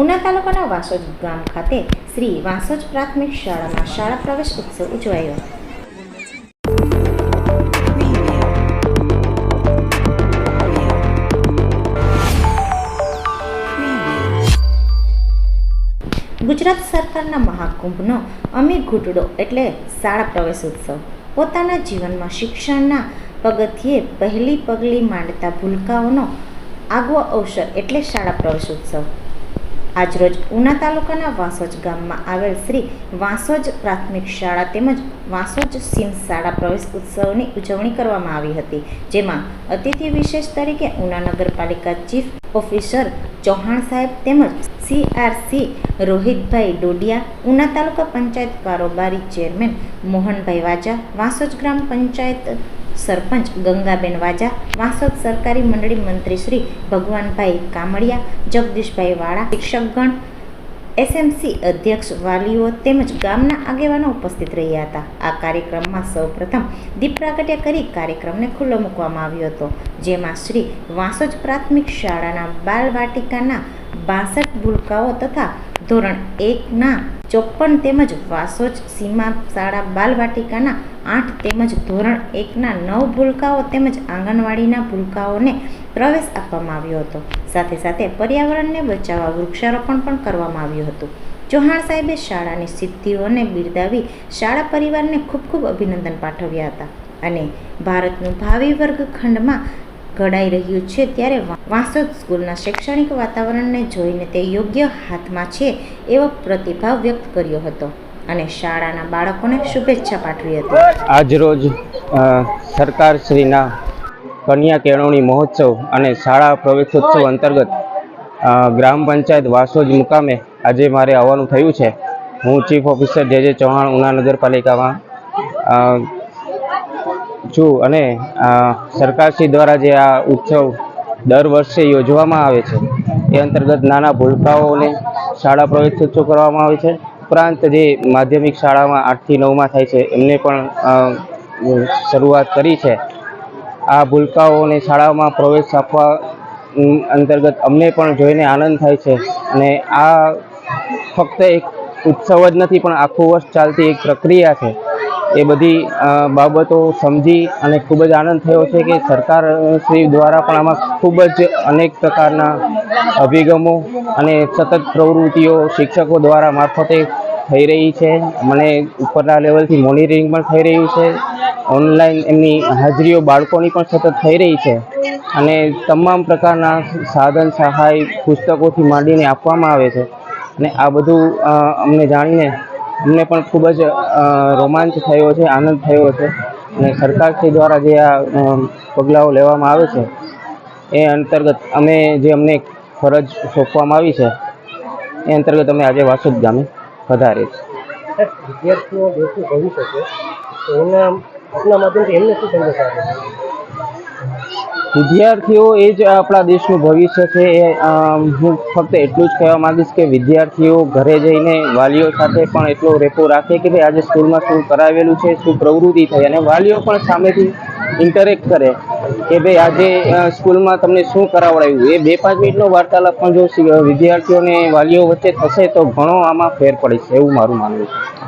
ઉના તાલુકાના વાસોજ ગામ ખાતે શ્રી વાસોજ પ્રાથમિક શાળામાં શાળા પ્રવેશ ઉત્સવ ઉજવાયો. ગુજરાત સરકારના મહાકુંભનો અમીર ઘૂંટડો એટલે શાળા પ્રવેશ ઉત્સવ. પોતાના જીવનમાં શિક્ષણના પગથિયે પહેલી પગલી માંડતા ભૂલકાઓનો આગવો અવસર એટલે શાળા પ્રવેશ ઉત્સવ. આજરોજ ઉના તાલુકાના વાસોજ ગામમાં આવેલ શ્રી વાસોજ પ્રાથમિક શાળા તેમજ વાસોજ સીમ શાળા પ્રવેશ ઉત્સવની ઉજવણી કરવામાં આવી હતી, જેમાં અતિથિ વિશેષ તરીકે ઉના નગરપાલિકા ચીફ ઓફિસર ચૌહાણ સાહેબ તેમજ સીઆરસી રોહિતભાઈ ડોડિયા, ઉના તાલુકા પંચાયત કારોબારી ચેરમેન મોહનભાઈ વાજા, વાસોજ ગ્રામ પંચાયત સરપંચ ગંગાબેન વાજા, વાસોદ સરકારી મંડળી મંત્રી શ્રી ભગવાનભાઈ કામડિયા જગદીશભાઈ વાળા, શિક્ષકગણ, એસએમસી અધ્યક્ષ વાલીઓ તેમજ ગામના આગેવાનો ઉપસ્થિત રહ્યા હતા. આ કાર્યક્રમમાં સૌપ્રથમ દીપ પ્રાગટ્ય કરી કાર્યક્રમને ખુલ્લો મૂકવામાં આવ્યો હતો, જેમાં શ્રી વાંસોજ પ્રાથમિક શાળાના બાલવાટિકાના બાસઠ ભૂલકાઓ તથા ધોરણ એકના ચોપન તેમજ વાસોજ સીમા શાળા બાલવાટિકાના આઠ તેમજ ધોરણ એકના નવ ભૂલકાઓ તેમજ આંગણવાડીના ભૂલકાઓને પ્રવેશ આપવામાં આવ્યો હતો. સાથે સાથે પર્યાવરણને બચાવવા વૃક્ષારોપણ પણ કરવામાં આવ્યું હતું. ચૌહાણ સાહેબે શાળાની સિદ્ધિઓને બિરદાવી શાળા પરિવારને ખૂબ ખૂબ અભિનંદન પાઠવ્યા હતા. અને ભારતનું ભાવિ વર્ગખંડમાં ઘડાઈ રહ્યું છે ત્યારે વાંસદ સ્કૂલના શૈક્ષણિક વાતાવરણને જોઈને તે યોગ્ય હાથમાં છે એવો પ્રતિભાવ વ્યક્ત કર્યો હતો અને શાળાના બાળકોને શુભેચ્છા પાઠવી હતી. આજરોજ સરકારશ્રીના કન્યા કેળવણી મહોત્સવ અને શાળા પ્રવેશોત્સવ અંતર્ગત ગ્રામ પંચાયત વાસોજ મુકામે આજે મારે આવવાનું થયું છે. હું ચીફ ઓફિસર જે જે ચૌહાણ ઉના નગરપાલિકામાં છું અને સરકારશ્રી દ્વારા જે આ ઉત્સવ દર વર્ષે યોજવામાં આવે છે, એ અંતર્ગત નાના ભૂલકાઓને શાળા પ્રવેશોત્સવ કરવામાં આવે છે. ઉપરાંત જે માધ્યમિક શાળામાં આઠથી નવમાં થાય છે, એમને પણ શરૂઆત કરી છે. આ ભૂલકાઓને શાળામાં પ્રવેશ આપવા અંતર્ગત અમને પણ જોઈને આનંદ થાય છે અને આ ફક્ત એક ઉત્સવ જ નથી, પણ આખું વર્ષ ચાલતી એક પ્રક્રિયા છે. એ બધી બાબતો સમજી અને ખૂબ જ આનંદ થયો છે કે સરકાર શ્રી દ્વારા પણ આમાં ખૂબ જ અનેક પ્રકારના અભિગમો અને સતત પ્રવૃત્તિઓ શિક્ષકો દ્વારા મારફતે થઈ રહી છે. મને ઉપરના લેવલથી મોનિટરિંગ પણ થઈ રહ્યું છે. ઓનલાઈન એમની હાજરીઓ બાળકોની પણ સતત થઈ રહી છે. અને તમામ પ્રકારના સાધન, સહાય પુસ્તકોથી માંડીને આપવામાં આવે છે. અને આ બધું અમને જાણીને અમને પણ ખૂબ જ રોમાંચ થયો છે, આનંદ થયો છે. અને સરકારશ્રી દ્વારા જે આ પગલાંઓ લેવામાં આવે છે, એ અંતર્ગત અમે જે અમને ફરજ સોંપવામાં આવી છે, એ અંતર્ગત અમે આજે વાસુદ ગામે વધારે છે વિદ્યાર્થીઓ ભવિષ્ય છે એના આપના માધ્યમથી એમને શું સંદેશ આપે? વિદ્યાર્થીઓ એ જ આપણા દેશનું ભવિષ્ય છે એ હું ફક્ત એટલું જ કહેવા માગીશ કે વિદ્યાર્થીઓ ઘરે જઈને વાલીઓ સાથે પણ એટલો રેપો રાખે કે ભાઈ આજે સ્કૂલમાં શું કરાવેલું છે, શું પ્રવૃત્તિ થઈ અને વાલીઓ પણ સામેથી ઇન્ટરેક્ટ કરે કે ભાઈ આજે સ્કૂલમાં તમને શું કરાવડાવ્યું? એ બે પાંચ મિનિટનો વાર્તાલાપ પણ જો વિદ્યાર્થીઓને વાલીઓ વચ્ચે થશે તો ઘણો આમાં ફેર પડે છે એવું મારું માનવું છે.